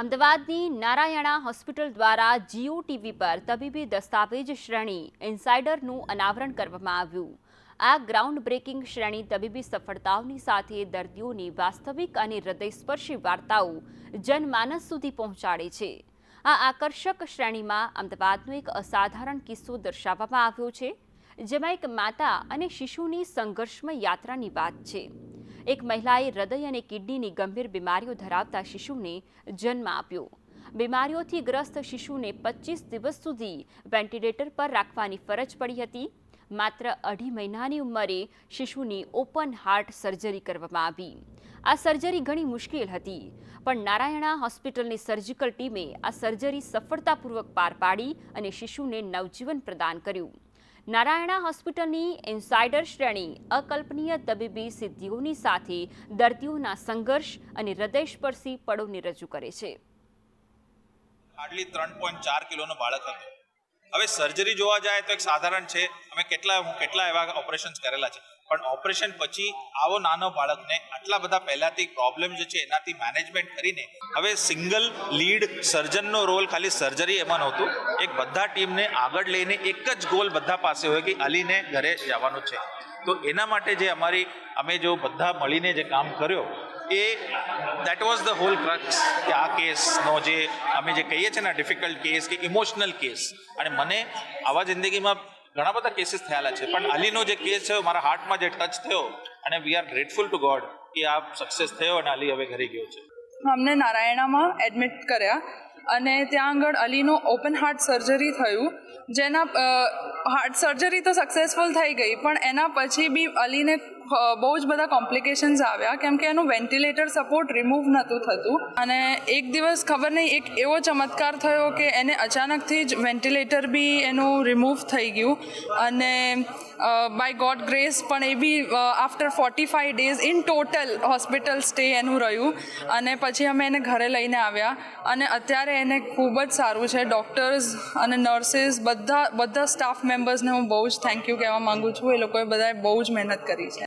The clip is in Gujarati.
અમદાવાદની નારાયણા હોસ્પિટલ દ્વારા જીઓ ટીવી પર તબીબી દસ્તાવેજ શ્રેણી ઇન્સાઇડરનું અનાવરણ કરવામાં આવ્યું. આ ગ્રાઉન્ડ બ્રેકિંગ શ્રેણી તબીબી સફળતાઓની સાથે દર્દીઓની વાસ્તવિક અને હૃદયસ્પર્શી વાર્તાઓ જનમાનસ સુધી પહોંચાડે છે. આ આકર્ષક શ્રેણીમાં અમદાવાદનો એક અસાધારણ કિસ્સો દર્શાવવામાં આવ્યો છે, જેમાં એક માતા અને શિશુની સંઘર્ષમય યાત્રાની વાત છે. એક મહિલાએ હૃદય અને કિડનીની ગંભીર બીમારીઓ ધરાવતા શિશુને જન્મ આપ્યો. બીમારીઓથી ગ્રસ્ત શિશુને પચીસ દિવસ સુધી વેન્ટિલેટર પર રાખવાની ફરજ પડી હતી. માત્ર અઢી મહિનાની ઉંમરે શિશુની ઓપન હાર્ટ સર્જરી કરવામાં આવી. આ સર્જરી ઘણી મુશ્કેલ હતી, પણ નારાયણા હોસ્પિટલની સર્જિકલ ટીમે આ સર્જરી સફળતાપૂર્વક પાર પાડી અને શિશુને નવજીવન પ્રદાન કર્યું. નારાયણા હોસ્પિટલની ઇન્સાઇડર શ્રેણી અકલ્પનીય તબીબી સિદ્ધિઓની સાથે દર્દીઓના સંઘર્ષ અને હૃદયસ્પર્શી પળોને રજૂ કરે છે. હાર્ડલી ત્રણ પોઈન્ટ ચાર કિલોનો બાળક હતો. હવે સર્જરી જોવા જાય તો એક સાધારણ છે, અમે કેટલા હું કેટલા એવા ઓપરેશન્સ કરેલા છે. પણ ઓપરેશન પછી આવો નાનો બાળકને આટલા બધા પહેલાથી પ્રોબ્લેમ જે છે એનાથી મેનેજમેન્ટ કરીને હવે સિંગલ લીડ સર્જનનો રોલ ખાલી સર્જરી એમાં નહોતું. એક બધા ટીમને આગળ લઈને એક જ ગોલ બધા પાસે હોય કે અલીને ઘરે જવાનું છે. તો એના માટે જે અમારી અમે જો બધા મળીને જે કામ કર્યો એ that was the whole crux કે આ કેસનો જે અમે જે કહીએ છીએ ને ડિફિકલ્ટ કેસ કે ઇમોશનલ કેસ અને મને આવા જિંદગીમાં ઘણા બધા કેસીસ થયેલા છે. પણ અલીનો જે કેસ છે મારા હાર્ટમાં જે ટચ થયો, અને we are grateful to God કે આ સક્સેસ થયો અને અલી હવે ઘરે ગયો છે. અમને નારાયણામાં એડમિટ કર્યા અને ત્યાં આગળ અલીનું ઓપન હાર્ટ સર્જરી થયું, જેના હાર્ટ સર્જરી તો સક્સેસફુલ થઈ ગઈ, પણ એના પછી બી અલીને બહુ જ બધા કોમ્પ્લિકેશન્સ આવ્યા, કેમ કે એનું વેન્ટિલેટર સપોર્ટ રિમૂવ નહોતું થતું. અને એક દિવસ ખબર નહીં, એક એવો ચમત્કાર થયો કે એને અચાનકથી જ વેન્ટિલેટર બી એનું રિમૂવ થઈ ગયું. અને બાય ગોડ ગ્રેસ પણ એ બી after forty five days in total hospital stay એનું રહ્યું. અને પછી અમે એને ઘરે લઈને આવ્યા. અને અત્યારે એને ખૂબ જ સારું છે. ડૉક્ટર્સ અને નર્સિસ બધા બધા સ્ટાફ મેમ્બર્સને હું બહુ જ થેન્ક યુ કહેવા માગું છું. એ લોકોએ બધાએ બહુ જ મહેનત કરી છે.